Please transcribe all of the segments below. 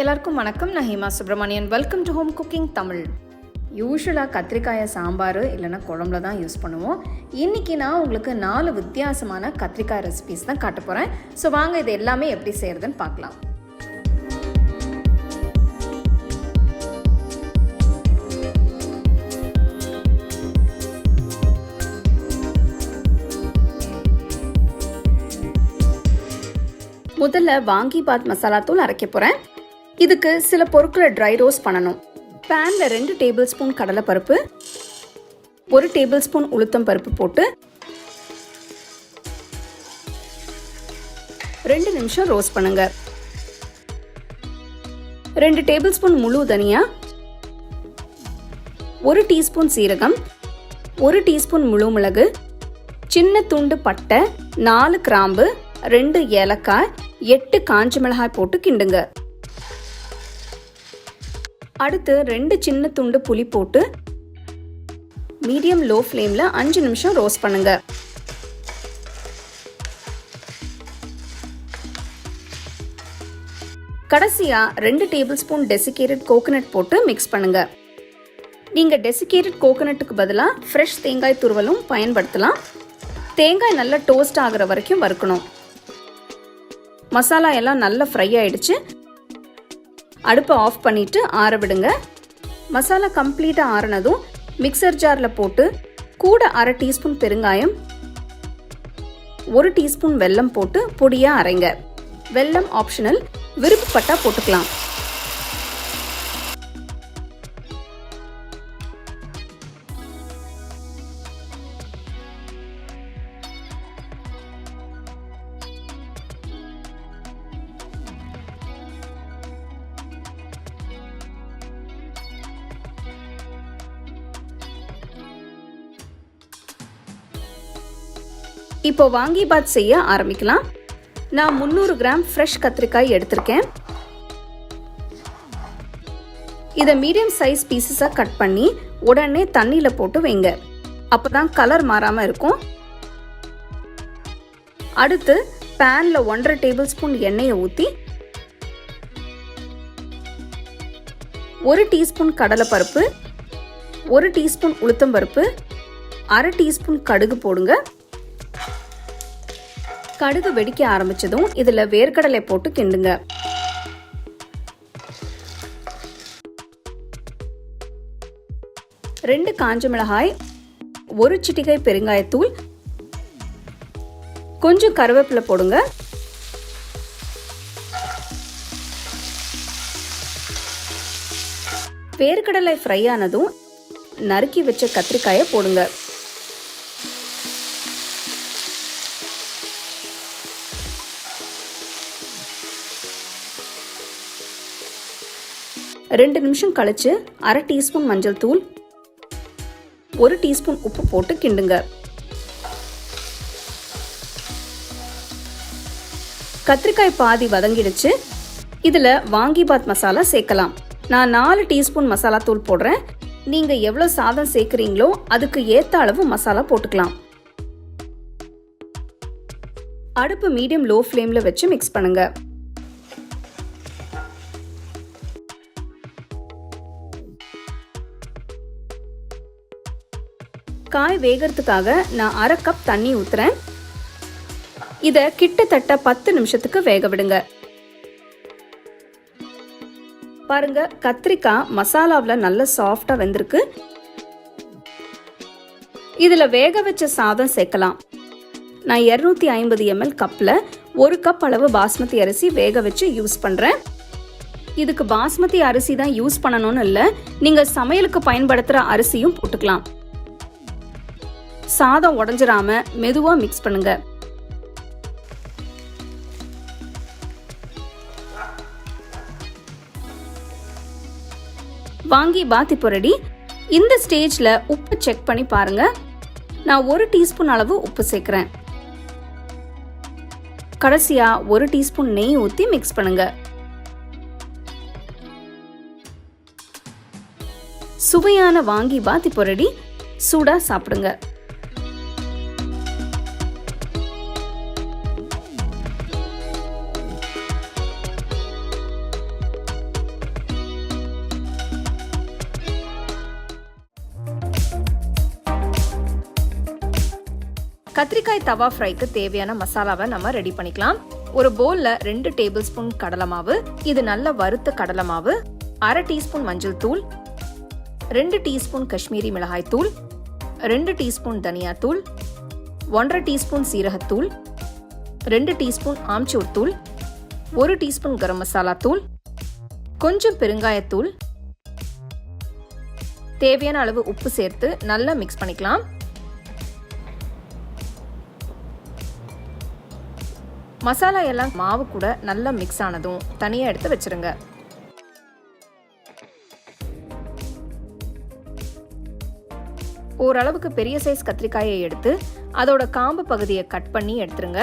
எல்லாருக்கும் வணக்கம். நான் Hema Subramanian welcome to home cooking Tamil யூஸ்வலாக கத்திரிக்காயை சாம்பார் இல்லைன்னா குழம்புல தான் யூஸ் பண்ணுவோம். இன்றைக்கி நான் உங்களுக்கு நாலு வித்தியாசமான கத்திரிக்காய் ரெசிபிஸ் தான் காட்ட போகிறேன் ஸோ வாங்க இது எல்லாமே எப்படி செய்கிறதுன்னு பார்க்கலாம். முதல்ல வாங்கி பாத் மசாலா தூள் அரைக்க போகிறேன் இதுக்கு சில பொருட்களை ட்ரை ரோஸ்ட் பண்ணணும். பேனில் ரெண்டு டேபிள் ஸ்பூன் கடலைப்பருப்பு ஒரு டேபிள் ஸ்பூன் உளுத்தம் பருப்பு போட்டு ரெண்டு நிமிஷம் ரோஸ்ட் பண்ணுங்க. ரெண்டு டேபிள் ஸ்பூன் முழு தனியா ஒரு டீஸ்பூன் சீரகம் ஒரு டீஸ்பூன் முழு மிளகு சின்ன துண்டு பட்டை நாலு கிராம்பு ரெண்டு ஏலக்காய் எட்டு காஞ்ச மிளகாய் போட்டு கிண்டுங்க. அடுத்து ரெண்டு சின்ன துண்டு புளி போட்டு மீடியம் லோ ஃப்ளேமில் அஞ்சு நிமிஷம் ரோஸ்ட் பண்ணுங்க. கடைசியாக ரெண்டு டேபிள் ஸ்பூன் டெசிகேட்டட் கோகோனட் போட்டு மிக்ஸ் பண்ணுங்க. நீங்கள் டெசிகேட்டட் கோகோனட்டுக்கு பதிலாக ஃப்ரெஷ் தேங்காய் துருவலும் பயன்படுத்தலாம். தேங்காய் நல்லா டோஸ்ட் ஆகுற வரைக்கும் வறுக்கணும். மசாலா எல்லாம் நல்லா ஃப்ரை ஆயிடுச்சு. அடுப்பை ஆஃப் பண்ணிட்டு ஆற விடுங்க. மசாலா கம்ப்ளீட்டாக ஆறினதும் மிக்சர் ஜாரில் போட்டு கூட அரை டீஸ்பூன் பெருங்காயம் ஒரு டீஸ்பூன் வெல்லம் போட்டு பொடியாக அரைங்க. வெல்லம் ஆப்ஷனல் விருப்பப்பட்டா போட்டுக்கலாம். இப்போ வாங்கி பாத் செய்ய ஆரம்பிக்கலாம். நான் முந்நூறு கிராம் ஃப்ரெஷ் கத்திரிக்காய் எடுத்திருக்கேன். இதை மீடியம் சைஸ் பீசஸாக கட் பண்ணி உடனே தண்ணியில் போட்டு வைங்க. அப்போ தான் கலர் மாறாமல் இருக்கும். அடுத்து பேனில் ஒன்றரை டேபிள் ஸ்பூன் எண்ணெயை ஊற்றி ஒரு டீஸ்பூன் கடலைப்பருப்பு ஒரு டீஸ்பூன் உளுத்தம்பருப்பு அரை டீஸ்பூன் கடுகு போடுங்க. கடுகு வெடிக்க ஆரம்பிச்சதும் இதுல வேர்க்கடலை போட்டு கிண்டுங்க. ரெண்டு காஞ்ச மிளகாய் ஒரு சிட்டிகை பெருங்காயத்தூள் கொஞ்சம் கருவேப்பிலை போடுங்க. வேர்க்கடலை ஃப்ரை ஆனதும் நறுக்கி வச்ச கத்திரிக்காயை போடுங்க. ரெண்டு நிமிஷம் கழிச்சு அரை டீஸ்பூன் மஞ்சள் தூள் ஒரு டீஸ்பூன் உப்பு போட்டு கிண்டுங்க. கத்திரிக்காய் பாதி வதங்கிடுச்சு. இதில் வாங்கி பாத் மசாலா சேர்க்கலாம். நான் நாலு டீஸ்பூன் மசாலா தூள் போடுறேன். நீங்கள் எவ்வளோ சாதம் சேர்க்குறீங்களோ அதுக்கு ஏற்ற அளவு மசாலா போட்டுக்கலாம். அடுப்பு மீடியம் லோ ஃப்ளேமில் வச்சு மிக்ஸ் பண்ணுங்கள் காய் வேகிறதுக்காக நான் அரை கப் தண்ணி ஊற்றுறேன் இதை கிட்டத்தட்ட பத்து நிமிஷத்துக்கு வேக விடுங்க. பாருங்க கத்திரிக்காய் மசாலாவில் நல்ல சாஃப்டாக வெந்திருக்கு. இதில் வேக வச்ச சாதம் சேர்க்கலாம். நான் இரநூத்தி ஐம்பது எம்எல் கப்பில் ஒரு கப் அளவு பாஸ்மதி அரிசி வேக வச்சு யூஸ் பண்ணுறேன் இதுக்கு பாஸ்மதி அரிசி தான் யூஸ் பண்ணணும்னு இல்லை நீங்கள் சமையலுக்கு பயன்படுத்துகிற அரிசியும் போட்டுக்கலாம். சாதம் உடஞ்சிராம மெதுவாக மிக்ஸ் பண்ணுங்க. வாங்கி பாத்தி பொரடி இந்த ஸ்டேஜில் உப்பு செக் பண்ணி பாருங்க. நான் ஒரு டீஸ்பூன் அளவு உப்பு சேர்க்குறேன். கடைசியா ஒரு டீஸ்பூன் நெய் ஊற்றி மிக்ஸ் பண்ணுங்க. சுவையான வாங்கி பாத்தி பொரடி சூடா சாப்பிடுங்க. கத்திரிக்காய் தவா ஃப்ரைக்கு தேவையான மசாலாவை நம்ம ரெடி பண்ணிக்கலாம். ஒரு போல்ல ரெண்டு டேபிள் ஸ்பூன் கடலை மாவு இது நல்ல வறுத்த கடலை மாவு அரை டீஸ்பூன் மஞ்சள் தூள் ரெண்டு டீஸ்பூன் காஷ்மீரி மிளகாய் தூள் ரெண்டு டீஸ்பூன் தனியாத்தூள் ஒன்றரை டீஸ்பூன் சீரகத்தூள் ரெண்டு டீஸ்பூன் ஆம்ச்சூர் தூள் ஒரு டீஸ்பூன் கரம் மசாலா தூள் கொஞ்சம் பெருங்காயத்தூள் தேவையான அளவு உப்பு சேர்த்து நல்லா மிக்ஸ் பண்ணிக்கலாம். மசாலா எல்லாம் மாவு கூட நல்லா மிக்ஸ் ஆனதும் தனியாக எடுத்து வச்சிருங்க. ஓரளவுக்கு பெரிய சைஸ் கத்திரிக்காயை எடுத்து அதோட காம்பு பகுதியை கட் பண்ணி எடுத்துருங்க.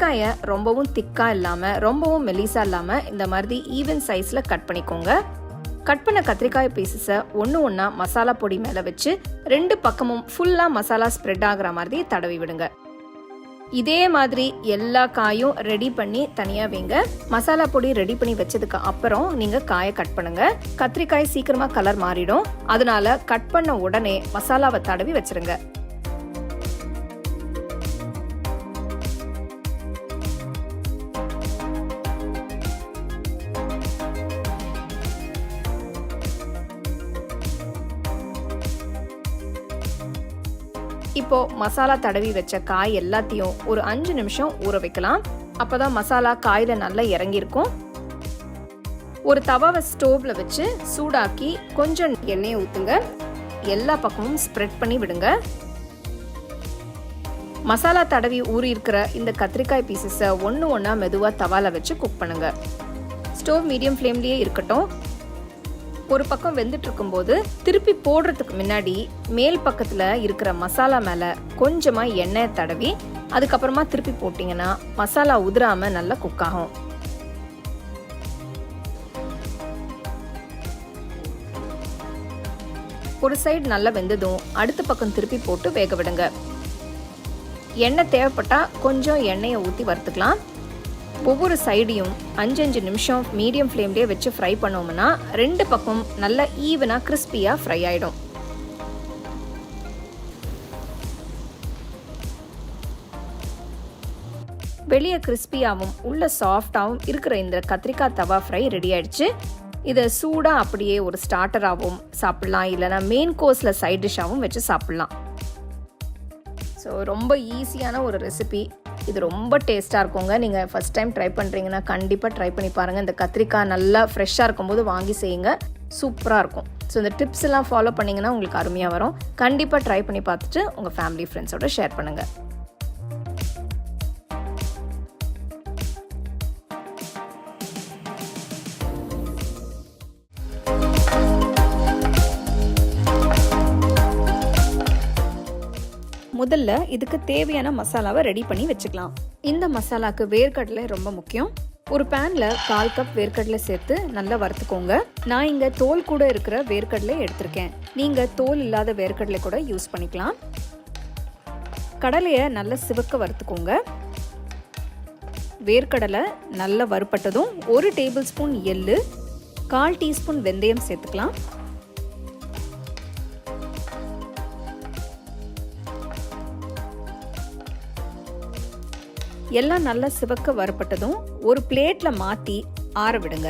கத்திரிக்காயை ரொம்பவும் திக்காக இல்லாமல் ரொம்பவும் மெலிசாக இல்லாமல் இந்த மாதிரி ஈவன் சைஸில் கட் பண்ணிக்கோங்க. கட் பண்ண கத்திரிக்காய் பீசஸை ஒன்று ஒன்றா மசாலா பொடி மேலே வச்சு ரெண்டு பக்கமும் ஃபுல்லாக மசாலா ஸ்ப்ரெட் ஆகுற மாதிரி தடவி விடுங்க. இதே மாதிரி எல்லா காயும் ரெடி பண்ணி தனியாக வைங்க. மசாலா பொடி ரெடி பண்ணி வச்சதுக்கு அப்புறம் நீங்கள் காயை கட் பண்ணுங்க. கத்திரிக்காய் சீக்கிரமாக கலர் மாறிடும். அதனால கட் பண்ண உடனே மசாலாவை தடவி வச்சிருங்க. இப்போ மசாலா தடவி வச்ச காய் எல்லாத்தையும் ஒரு அஞ்சு நிமிஷம் ஊற வைக்கலாம். அப்போதான் மசாலா காயில் நல்லா இறங்கியிருக்கும். ஒரு தவாவை ஸ்டோவில் வச்சு சூடாக்கி கொஞ்சம் எண்ணெயை ஊற்றுங்க எல்லா பக்கமும் ஸ்ப்ரெட் பண்ணி விடுங்க. மசாலா தடவி ஊறி இருக்கிற இந்த கத்திரிக்காய் பீசஸை ஒன்று ஒன்றா மெதுவாக தவால வச்சு குக் பண்ணுங்கள் ஸ்டோவ் மீடியம் ஃப்ளேம்லேயே இருக்கட்டும். ஒரு பக்கம் வெந்துட்டு இருக்கும்போது திருப்பி போடுறதுக்கு முன்னாடி மேல் பக்கத்தில் இருக்கிற மசாலா மேலே கொஞ்சமாக எண்ணெயை தடவி அதுக்கப்புறமா திருப்பி போட்டிங்கன்னா மசாலா உதிராமல் நல்லா குக் ஆகும். ஒரு சைடு நல்லா வெந்ததும் அடுத்த பக்கம் திருப்பி போட்டு வேக விடுங்க. எண்ணெய் தேவைப்பட்டால் கொஞ்சம் எண்ணெயை ஊற்றி வறுத்துக்கலாம். ஒவ்வொரு சைடையும் அஞ்சு அஞ்சு நிமிஷம் மீடியம் ஃப்ளேம்லேயே வச்சு ஃப்ரை பண்ணோம்னா ரெண்டு பக்கம் நல்லா ஈவனாக கிறிஸ்பியாக ஃப்ரை ஆகிடும் வெளியே கிறிஸ்பியாகவும் உள்ள சாஃப்டாகவும் இருக்கிற இந்த கத்திரிக்காய் தவா ஃப்ரை ரெடி ஆயிடுச்சு. இதை சூடாக அப்படியே ஒரு ஸ்டார்டராகவும் சாப்பிட்லாம் இல்லைனா மெயின் கோர்ஸில் சைட் டிஷ்ஷாகவும் வச்சு சாப்பிட்லாம். ஸோ ரொம்ப ஈஸியான ஒரு ரெசிபி இது ரொம்ப டேஸ்ட்டாக இருக்குங்க. நீங்கள் ஃபஸ்ட் டைம் ட்ரை பண்ணுறீங்கன்னா கண்டிப்பாக ட்ரை பண்ணி பாருங்கள் இந்த கத்திரிக்காய் நல்லா ஃப்ரெஷ்ஷாக இருக்கும்போது வாங்கி செய்யுங்க. சூப்பராக இருக்கும். ஸோ இந்த டிப்ஸ் எல்லாம் ஃபாலோ பண்ணிங்கன்னா உங்களுக்கு அருமையாக வரும். கண்டிப்பாக ட்ரை பண்ணி பார்த்துட்டு உங்கள் ஃபேமிலி ஃப்ரெண்ட்ஸோட ஷேர் பண்ணுங்கள் முதல்ல இதுக்கு தேவையான மசாலாவை ரெடி பண்ணி வச்சுக்கலாம். இந்த மசாலாக்கு வேர்க்கடலை ரொம்ப முக்கியம். ஒரு பேன்ல கால் கப் வேர்க்கடலை சேர்த்து நல்லா வறுத்துக்கோங்க. நான் இங்க தோல் கூட இருக்கிற வேர்க்கடலை எடுத்திருக்கேன். நீங்க தோல் இல்லாத வேர்க்கடலை கூட யூஸ் பண்ணிக்கலாம். கடலையை நல்லா சிவக்க வறுத்துக்கோங்க. வேர்க்கடலை நல்லா வறுப்பட்டதும் ஒரு டேபிள் ஸ்பூன் எள்ளு கால் டீஸ்பூன் வெந்தயம் சேர்த்துக்கலாம். எல்லாம் நல்லா சிவக்க வறுப்பட்டதும் ஒரு பிளேட்ல மாத்தி ஆற விடுங்க.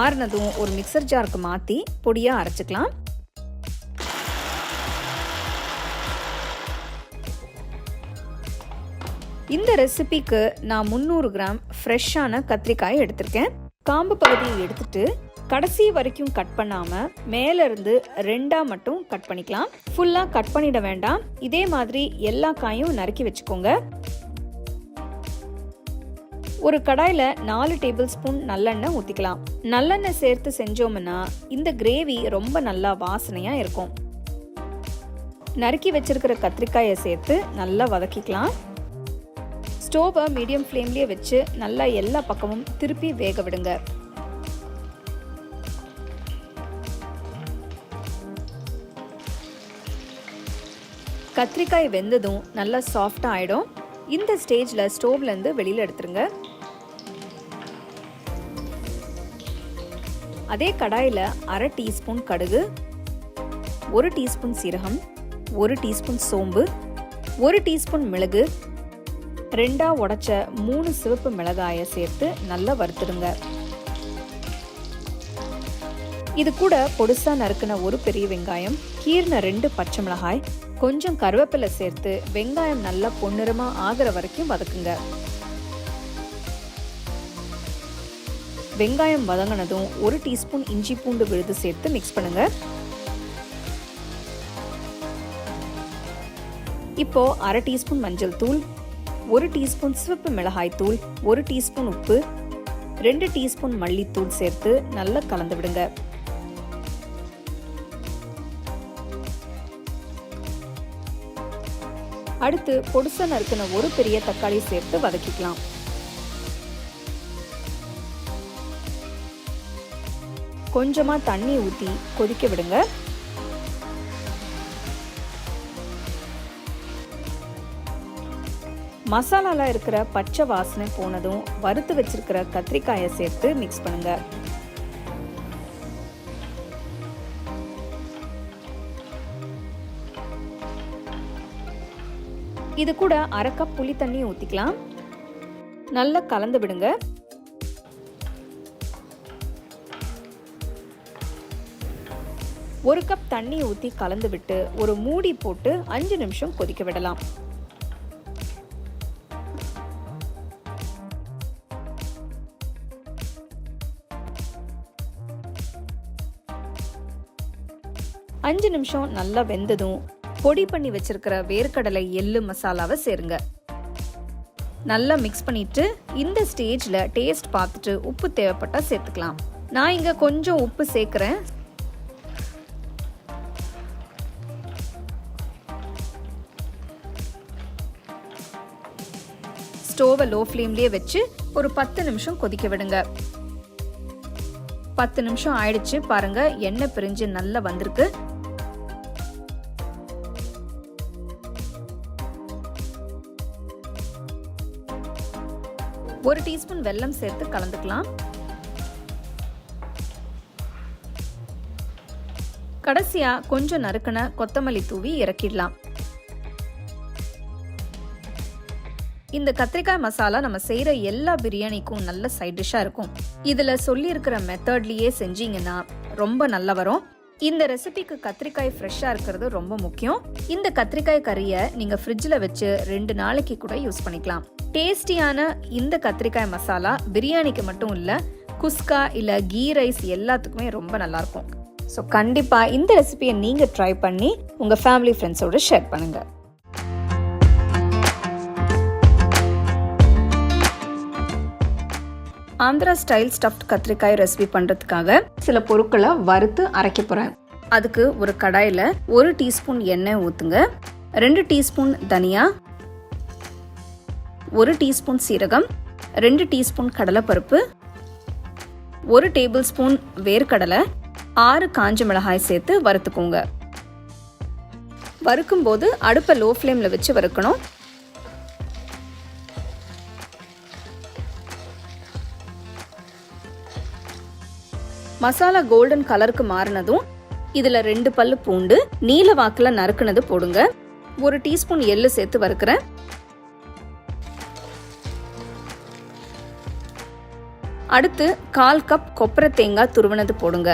ஆறுனதும் ஒரு மிக்சர் ஜாருக்கு மாத்தி பொடியா அரைச்சுக்கலாம். இந்த ரெசிபிக்கு நான் முந்நூறு கிராம் ஃப்ரெஷ்ஷான கத்திரிக்காய் எடுத்திருக்கேன். காம்பு பகுதியை எடுத்துட்டு கடைசி வரைக்கும் கட் பண்ணாமல் மேலேருந்து ரெண்டாக மட்டும் கட் பண்ணிக்கலாம். ஃபுல்லாக கட் பண்ணிட வேண்டாம். இதே மாதிரி எல்லா காயும் நறுக்கி வச்சுக்கோங்க. ஒரு கடாயில் நாலு டேபிள் ஸ்பூன் நல்லெண்ணெய் ஊற்றிக்கலாம் நல்லெண்ணெய் சேர்த்து செஞ்சோம்னா இந்த கிரேவி ரொம்ப நல்லா வாசனையாக இருக்கும். நறுக்கி வச்சிருக்கிற கத்திரிக்காயை சேர்த்து நல்லா வதக்கிக்கலாம். ஸ்டோவை மீடியம் ஃப்ளேம்லேயே வச்சு நல்லா எல்லா பக்கமும் திருப்பி வேக விடுங்க. கத்திரிக்காய் வெந்ததும் நல்லா சாஃப்டாக ஆகிடும் இந்த ஸ்டேஜில் ஸ்டோவ்லேருந்து வெளியில் எடுத்துருங்க. அதே கடாயில் அரை டீஸ்பூன் கடுகு ஒரு டீஸ்பூன் சீரகம் ஒரு டீஸ்பூன் சோம்பு ஒரு டீஸ்பூன் மிளகு ரெண்டாக உடைச்ச மூணு சிவப்பு மிளகாயை சேர்த்து நல்லா வறுத்துடுங்க. இது கூட பொடுசா நறுக்கின ஒரு பெரிய வெங்காயம் கீர்ன ரெண்டு பச்சை மிளகாய் கொஞ்சம் கருவேப்பிலை சேர்த்து வெங்காயம் நல்லா பொன்னிறமா ஆகிற வரைக்கும் வதக்குங்க. வெங்காயம் வதங்கினதும் ஒரு டீஸ்பூன் இஞ்சி பூண்டு விழுது சேர்த்து மிக்ஸ் பண்ணுங்க. இப்போ அரை டீஸ்பூன் மஞ்சள் தூள் ஒரு டீஸ்பூன் சிவப்பு மிளகாய் தூள் ஒரு டீஸ்பூன் உப்பு ரெண்டு டீஸ்பூன் மல்லித்தூள் சேர்த்து நல்லா கலந்து விடுங்க. அடுத்து பொடுசா நறுக்கின ஒரு பெரிய தக்காளி சேர்த்து வதக்கிக்கலாம். கொஞ்சமாக தண்ணி ஊற்றி கொதிக்க விடுங்க. மசாலாலாம் இருக்கிற பச்சை வாசனை போனதும் வறுத்து வச்சிருக்கிற கத்திரிக்காயை சேர்த்து மிக்ஸ் பண்ணுங்கள் இது கூட அரை கப் புளி தண்ணி ஊற்றிக்கலாம் நல்லா கலந்து விடுங்க. ஒரு கப் தண்ணி ஊற்றி கலந்து விட்டு ஒரு மூடி போட்டு அஞ்சு நிமிஷம் கொதிக்க விடலாம். அஞ்சு நிமிஷம் நல்லா வெந்ததும் பொடி பண்ணி வச்சிருக்கிற வேர்க்கடலை எள்ளு மசாலாவை சேருங்க. நல்லா மிக்ஸ் பண்ணிட்டு இந்த ஸ்டேஜில் டேஸ்ட் பார்த்துட்டு உப்பு தேவைப்பட்டா சேர்த்துக்கலாம். நான் இங்கே கொஞ்சம் உப்பு சேர்க்குறேன். ஸ்டோவை லோ ஃப்ளேம்லேயே வச்சு ஒரு பத்து நிமிஷம் கொதிக்க விடுங்க. பத்து நிமிஷம் ஆயிடுச்சு பாருங்க எண்ணெய் பிரிஞ்சு நல்லா வந்திருக்கு. ஒரு டீஸ்பூன் வெல்லம் சேர்த்து கலந்துக்கலாம். கடைசியா கொஞ்சம் நறுக்கின கொத்தமல்லி தூவி இறக்கிடலாம். இந்த கத்திரிக்காய் மசாலா நம்ம செய்யற எல்லா பிரியாணிக்கும் நல்ல சைட் டிஷ்ஷா இருக்கும். இதுல சொல்லி இருக்கிற மெத்தட்லயே செஞ்சீங்கன்னா ரொம்ப நல்லா வரும். இந்த ரெசிபிக்கு கத்திரிக்காய் ஃப்ரெஷ்ஷாக இருக்கிறது ரொம்ப முக்கியம். இந்த கத்திரிக்காய் கறியை நீங்கள் ஃப்ரிட்ஜில் வச்சு ரெண்டு நாளைக்கு கூட யூஸ் பண்ணிக்கலாம். டேஸ்டியான இந்த கத்திரிக்காய் மசாலா பிரியாணிக்கு மட்டும் இல்லை குஸ்கா இல்லை கீ ரைஸ் எல்லாத்துக்குமே ரொம்ப நல்லாயிருக்கும் ஸோ கண்டிப்பாக இந்த ரெசிபியை நீங்கள் ட்ரை பண்ணி உங்கள் ஃபேமிலி ஃப்ரெண்ட்ஸோடு ஷேர் பண்ணுங்கள் ஆந்திரா ஸ்டைல் ஸ்டஃப்ட் கத்திரிக்காய் ரெசிபி பண்ணுறதுக்காக சில பொருட்களை வறுத்து அரைக்க போகிறேன் அதுக்கு ஒரு கடாயில் ஒரு டீஸ்பூன் எண்ணெய் ஊற்றுங்க ரெண்டு டீஸ்பூன் தனியா ஒரு டீஸ்பூன் சீரகம் ரெண்டு டீஸ்பூன் கடலைப்பருப்பு ஒரு டேபிள் ஸ்பூன் வேர்க்கடலை ஆறு காஞ்ச மிளகாய் சேர்த்து வறுத்துக்கோங்க. வறுக்கும்போது அடுப்பை லோ ஃப்ளேமில் வச்சு வறுக்கணும். மசாலா கோல்டன் கலருக்கு மாறினதும் இதில் ரெண்டு பல்லு பூண்டு நீல வாக்கில் நறுக்குனது போடுங்க. ஒரு டீஸ்பூன் எள்ளு சேர்த்து வறுக்கிறேன். அடுத்து கால் கப் கொப்பரை தேங்காய் துருவனது போடுங்க.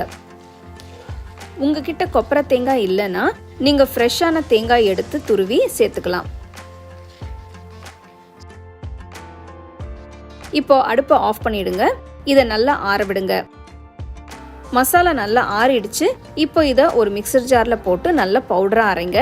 உங்ககிட்ட கொப்பரை தேங்காய் இல்லைன்னா நீங்கள் ஃப்ரெஷ்ஷான தேங்காய் எடுத்து துருவி சேர்த்துக்கலாம். இப்போ அடுப்பை ஆஃப் பண்ணிடுங்க. இதை நல்லா ஆற விடுங்க. மசாலா நல்லா ஆறிடுச்சு. இப்போ இதை ஒரு மிக்சர் ஜாரில் போட்டு நல்லா பவுடராக அரைங்க.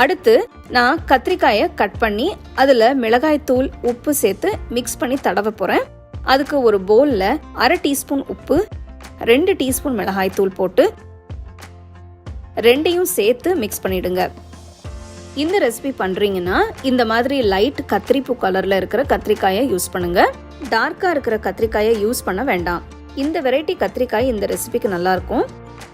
அடுத்து நான் கத்திரிக்காயை கட் பண்ணி அதில் மிளகாய் தூள் உப்பு சேர்த்து மிக்ஸ் பண்ணி தடவ போகிறேன் அதுக்கு ஒரு பவுலில் அரை டீஸ்பூன் உப்பு ரெண்டு டீஸ்பூன் மிளகாய்த்தூள் போட்டு ரெண்டையும் சேர்த்து மிக்ஸ் பண்ணிடுங்க. இந்த ரெசிபி பண்ணுறீங்கன்னா இந்த மாதிரி லைட் கத்திரிப்பூ கலரில் இருக்கிற கத்திரிக்காயை யூஸ் பண்ணுங்க. டார்க்காக இருக்கிற கத்திரிக்காயை யூஸ் பண்ண வேண்டாம். இந்த வெரைட்டி கத்திரிக்காய் இந்த ரெசிபிக்கு நல்லாயிருக்கும்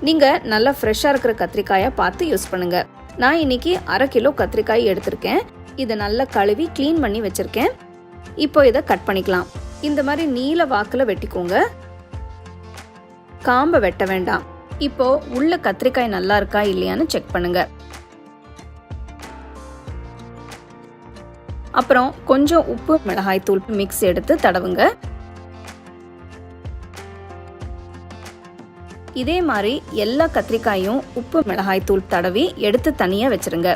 நீங்கள் நல்லா ஃப்ரெஷ்ஷாக இருக்கிற கத்திரிக்காயை பார்த்து யூஸ் பண்ணுங்கள் நான் இன்னைக்கு அரை கிலோ கத்திரிக்காய் எடுத்திருக்கேன். இதை நல்லா கழுவி க்ளீன் பண்ணி வச்சுருக்கேன். இப்போ இதை கட் பண்ணிக்கலாம். இந்த மாதிரி நீல வாக்கில் வெட்டிக்கோங்க. காம்பை வெட்ட வேண்டாம். இப்போ உள்ள கத்திரிக்காய் நல்லா இருக்கா இல்லையான்னு செக் பண்ணுங்க. அப்புறம் கொஞ்சம் உப்பு மிளகாய் தூள் மிக்ஸ் எடுத்து தடவுங்க. இதே மாதிரி எல்லா கத்திரிக்காயும் உப்பு மிளகாய் தூள் தடவி எடுத்து தனியாக வச்சிருங்க.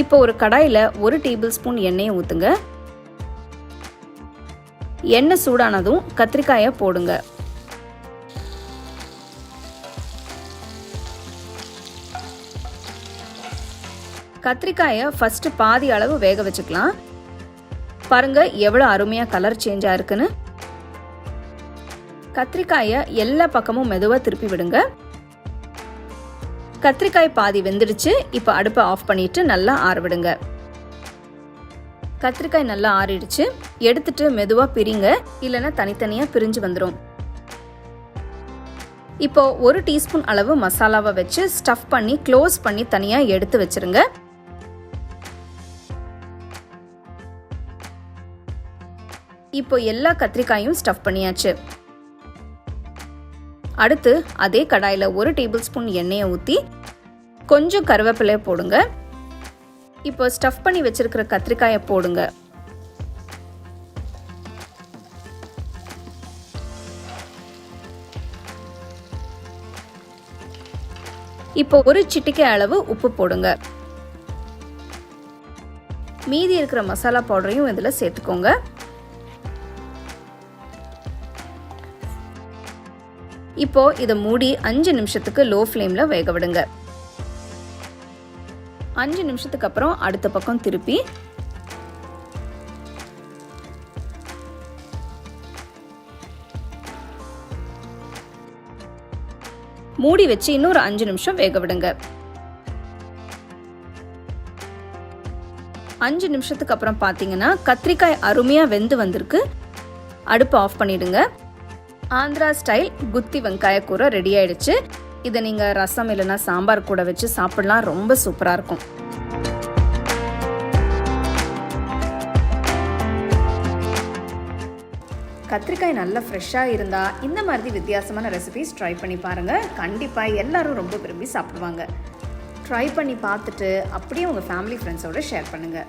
இப்போ ஒரு கடாயில் ஒரு டேபிள் ஸ்பூன் எண்ணெயை ஊற்றுங்க எண்ணெய் சூடானதும் கத்திரிக்காயை போடுங்க. கத்திரிக்காயை ஃபஸ்ட்டு பாதி அளவு வேக வச்சுக்கலாம். பாருங்கள் எவ்வளோ அருமையாக கலர் சேஞ்சாக இருக்குன்னு. கத்திரிக்காயை எல்லா பக்கமும் மெதுவாக திருப்பி விடுங்க. கத்திரிக்காய் பாதி வெந்துடுச்சு. இப்போ அடுப்பை ஆஃப் பண்ணிட்டு நல்லா ஆற விடுங்க. கத்திரிக்காய் நல்லா ஆறிடுச்சு. எடுத்துட்டு மெதுவாக பிரிங்க. இல்லைன்னா தனித்தனியாக பிரிஞ்சு வந்துடும் இப்போ ஒரு டீஸ்பூன் அளவு மசாலாவை வச்சு ஸ்டஃப் பண்ணி க்ளோஸ் பண்ணி தனியாக எடுத்து வச்சிருங்க. இப்போ எல்லா கத்திரிக்காயும் ஸ்டஃப் பண்ணியாச்சு. அடுத்து அதே கடாயில் ஒரு டேபிள் ஸ்பூன் எண்ணெயை ஊற்றி கொஞ்சம் கருவேப்பிலையை போடுங்க. இப்போ ஸ்டஃப் பண்ணி வச்சுருக்கிற கத்திரிக்காயை போடுங்க. இப்போ ஒரு சிட்டிக்கை அளவு உப்பு போடுங்க. மீதி இருக்கிற மசாலா பவுடரையும் இதில் சேர்த்துக்கோங்க. இப்போ இதை மூடி அஞ்சு நிமிஷத்துக்கு லோ ஃப்ளேமில் வேக விடுங்க. அஞ்சு நிமிஷத்துக்கு அப்புறம் அடுத்த பக்கம் திருப்பி மூடி வச்சு இன்னொரு அஞ்சு நிமிஷம் வேக விடுங்க. அஞ்சு நிமிஷத்துக்கு அப்புறம் பார்த்தீங்கன்னா கத்திரிக்காய் அருமையாக வெந்து வந்திருக்கு. அடுப்பு ஆஃப் பண்ணிடுங்க. ஆந்திரா ஸ்டைல் குத்தி வெங்காய கூரை ரெடி ஆயிடுச்சு. இதை நீங்கள் ரசம் இல்லைன்னா சாம்பார் கூட வச்சு சாப்பிடலாம். ரொம்ப சூப்பராக இருக்கும். கத்திரிக்காய் நல்லா ஃப்ரெஷ்ஷாக இருந்தால் இந்த மாதிரி வித்தியாசமான ரெசிபிஸ் ட்ரை பண்ணி பாருங்கள் கண்டிப்பாக எல்லாரும் ரொம்ப விரும்பி சாப்பிடுவாங்க. ட்ரை பண்ணி பார்த்துட்டு அப்படியே உங்கள் ஃபேமிலி ஃப்ரெண்ட்ஸோடு ஷேர் பண்ணுங்கள்